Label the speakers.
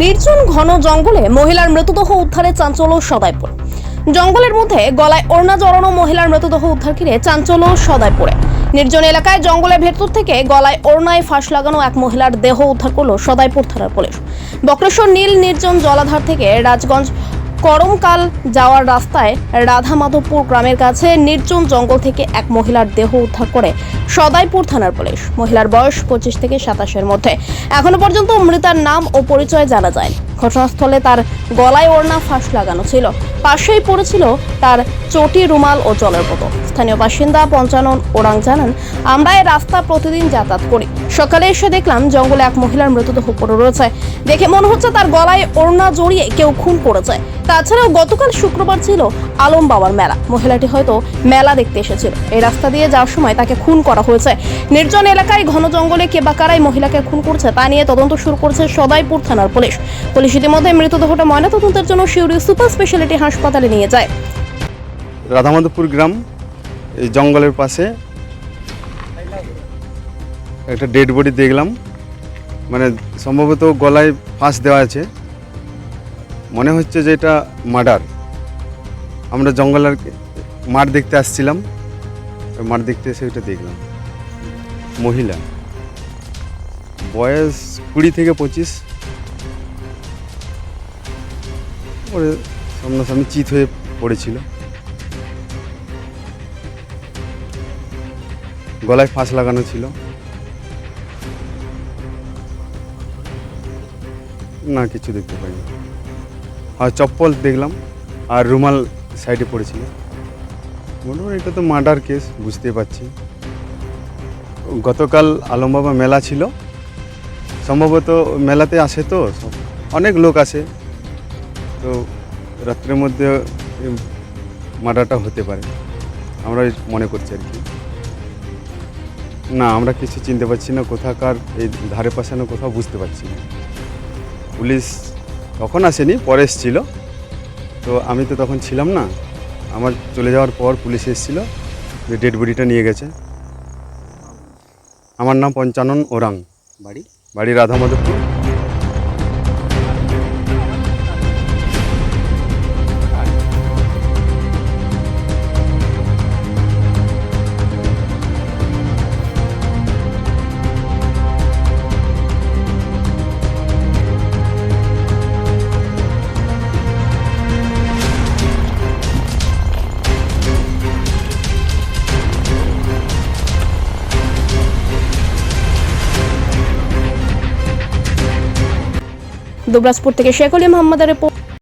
Speaker 1: নির্জন ঘন জঙ্গলে মহিলার মৃতদেহ উদ্ধারে চাঞ্চল্য সদাইপুর। জঙ্গলের মধ্যে গলায় ওড়না জড়ানো মহিলার মৃতদেহ উদ্ধার ঘিরে চাঞ্চল্য সদাইপুরে। নির্জন এলাকায় জঙ্গলের ভেতর থেকে গলায় ওড়নায় ফাঁস লাগানো এক মহিলার দেহ উদ্ধার করল সদাইপুর থানার পুলিশ। বক্রেশ্বর নীল নির্জন জলাধার থেকে রাজগঞ্জ করমকাল যাওয়ার রাস্তায় রাধা মাধবপুর গ্রামের কাছে নির্জন জঙ্গল থেকে এক মহিলার দেহ উদ্ধার করে সদাইপুর থানার পুলিশ। মহিলার বয়স পঁচিশ থেকে সাতাশের মধ্যে। এখনও পর্যন্ত মৃতার নাম ও পরিচয় জানা যায় ঘটনাস্থলে তার গলায় ওড়না ফাঁস লাগানো ছিল। পাশেই পড়েছিল তার চটি, রুমাল ও জলের বোতল। স্থানীয় বাসিন্দা পঞ্চানন ওরাং জানান আমরা এই রাস্তা প্রতিদিন যাতায়াত করি। সকালে এসে দেখলাম জঙ্গলে এক মহিলার মৃতদেহ পড়ে রয়েছে। দেখে মনে হচ্ছে তার গলায় ওড়না জড়িয়ে কেউ খুন করেছে। তাছাড়াও গতকাল শুক্রবার ছিল আলম বাবার মেলা। মহিলাটি হয়তো মেলা দেখতে এসেছিল। এই রাস্তা দিয়ে যাওয়ার সময় তাকে খুন করা হয়েছে। নির্জন এলাকায় ঘন জঙ্গলে কে বা কারাই মহিলাকে খুন করছে তা নিয়ে তদন্ত শুরু করেছে সদাইপুর থানার পুলিশ। পুলিশ ইতিমধ্যে মৃতদেহটা ময়নাতদন্তের জন্য শিউরি সুপার স্পেশালিটি হাসপাতালে নিয়ে যায়।
Speaker 2: রাধামাধবপুর গ্রাম, এই জঙ্গলের পাশে একটা ডেড বডি দেখলাম। মানে সম্ভবত গলায় ফাঁস দেওয়া আছে। মনে হচ্ছে যে এটা মার্ডার। আমরা জঙ্গলের মাঠ দেখতে আসছিলাম। মাঠ দেখতে এসে ওইটা দেখলাম। মহিলা। বয়স কুড়ি থেকে পঁচিশ। সামনাসামনি চিত হয়ে পড়েছিল। গলায় ফাঁস লাগানো ছিল। না, কিছু দেখতে পাইনি। আর চপ্পল দেখলাম, আর রুমাল সাইডে পড়েছিল। মোটামুটি এটা তো মার্ডার কেস, বুঝতে পারছি। গতকাল আলমবাবা মেলা ছিল। সম্ভবত মেলাতে আসে তো অনেক লোক আসে। তো রাত্রের মধ্যে মার্ডারটা হতে পারে। আমরা মনে করছি আর কি। না আমরা কিছু চিনতে পারছি না কোথাকার এই ধারে পাশে না কোথাও বুঝতে পারছি না। পুলিশ তখন আসেনি পরে এসেছিল। তো আমি তো তখন ছিলাম না। আমার চলে যাওয়ার পর পুলিশ এসেছিল যে ডেড বডিটা নিয়ে গেছে। আমার নাম পঞ্চানন ওরাং।
Speaker 3: বাড়ি?
Speaker 2: বাড়ি রাধা মাধবপুর
Speaker 1: দুবরাজপুর থেকে শেখ আলী রিপোর্ট